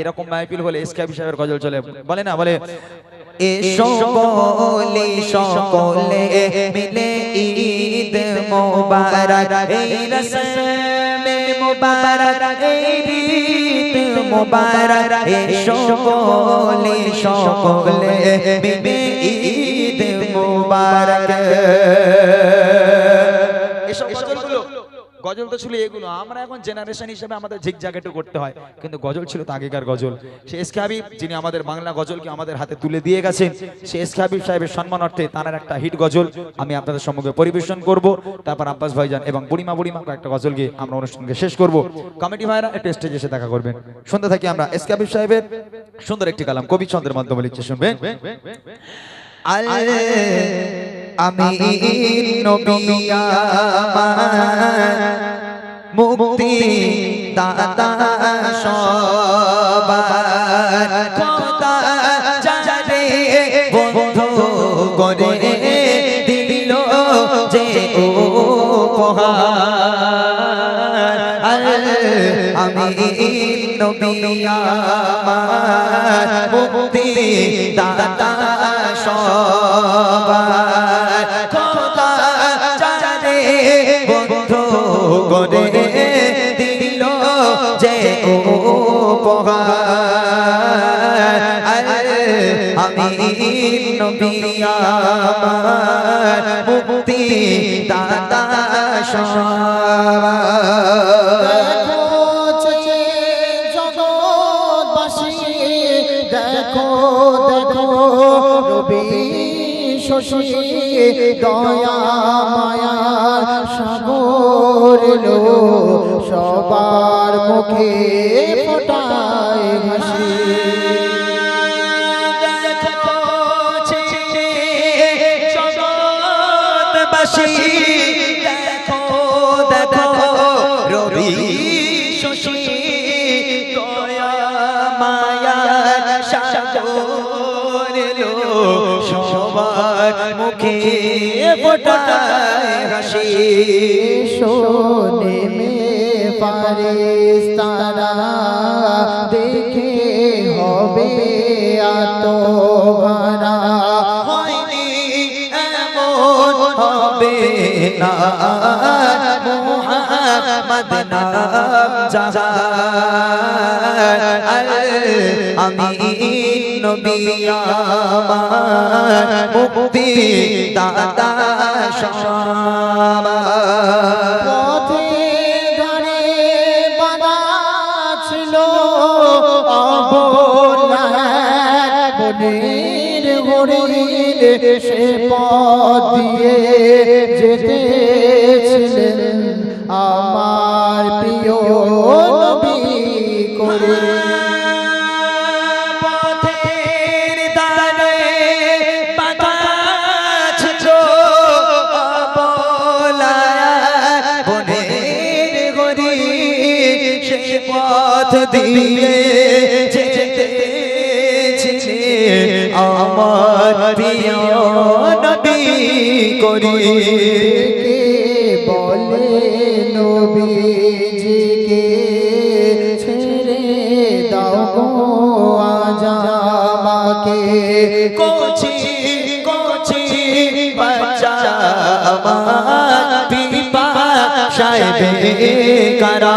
এরকম মাহফিল হলে এসকে সাহেবের গজল চলে। বলে না বলে এসো বলি সকলে মিলে ঈদ মোবারক এই রসমে মোবারক। এই ঈদ মোবারক। এসো বলি সকলে মিলে ঈদ মোবারক। এসব গজলগুলো গজল তো ছিল এগুলো। আমরা এখন জেনারেশন হিসেবে আমাদের ঝিকঝাক একটু করতে হয়। কিন্তু গজল ছিল আগেকার গজল। সে হাবিব, যিনি আমাদের বাংলা গজলকে আমাদের হাতে তুলে দিয়ে গেছেন সে এসকে হাবিব সাহেবের সম্মানার্থে তার একটা হিট গজল আমি আপনাদের সম্মুখে পরিবেশন করব। তারপর আব্বাস ভাইজান এবং বুড়িমা বুড়িমা একটা গজল গিয়ে আমরা অনুষ্ঠানকে শেষ করব। কমিটি ভাইরা একটু স্টেজে এসে দেখা করবেন। শুনতে থাকি আমরা এসকে হাবিব সাহেবের সুন্দর একটি কালাম কবি ছন্দের মাধ্যমে লিখছে, শুনবেন? আল আমি নবী মুক্তি দাতা সবার খোদা জানে বন্ধু করে দিল যে ও আমি নবী মুক্তি দাতা সবার উপহার আমি নবী মুক্তি দাতা দেখো দেখো রবি শশী দয়া মায়া সাগর লো সবার মুখে সবার মুখে ফোটায় হাসি। শোনে মে পারিস তারা দেখে হবে আত্মহারা হয়নি এমন হবে না। মোহাম্মদ নাম জাহার আমি আমার মুক্তি পথে ধারে সে পথ দিয়ে যেতেছিলেন দিয়ে আমার প্রিয় নবী করি বলে নবীজিকে ছেড়ে দাও গো আজ কোচি কোচি বাচ্চা আমার সাহেবে কারা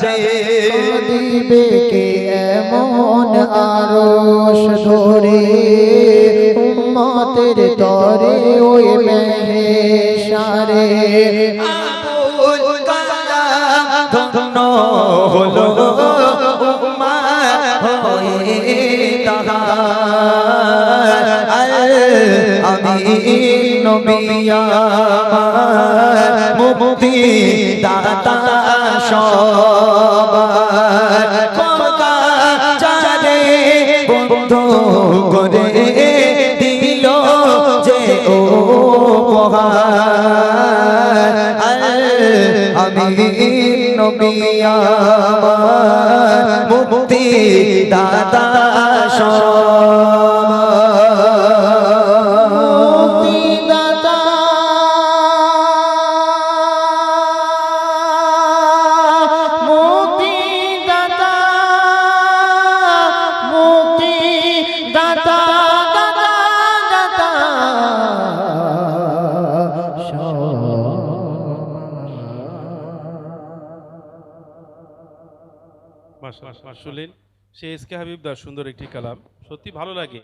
যাবে দিবে কে এমন আরশ ধরে? উম্মত রহমতের তরে ওই আবুল কালাম ধন্য হলো উম্মা হয়ে তাহার। আল আমিন নবী আমার মুক্তি দাতা যে ও মহান আমি নবী মুক্তি দাতা মাশাআল্লাহ। সে এসকে হাবিব দার সুন্দর একটি কালাম। সত্যি ভালো লাগে।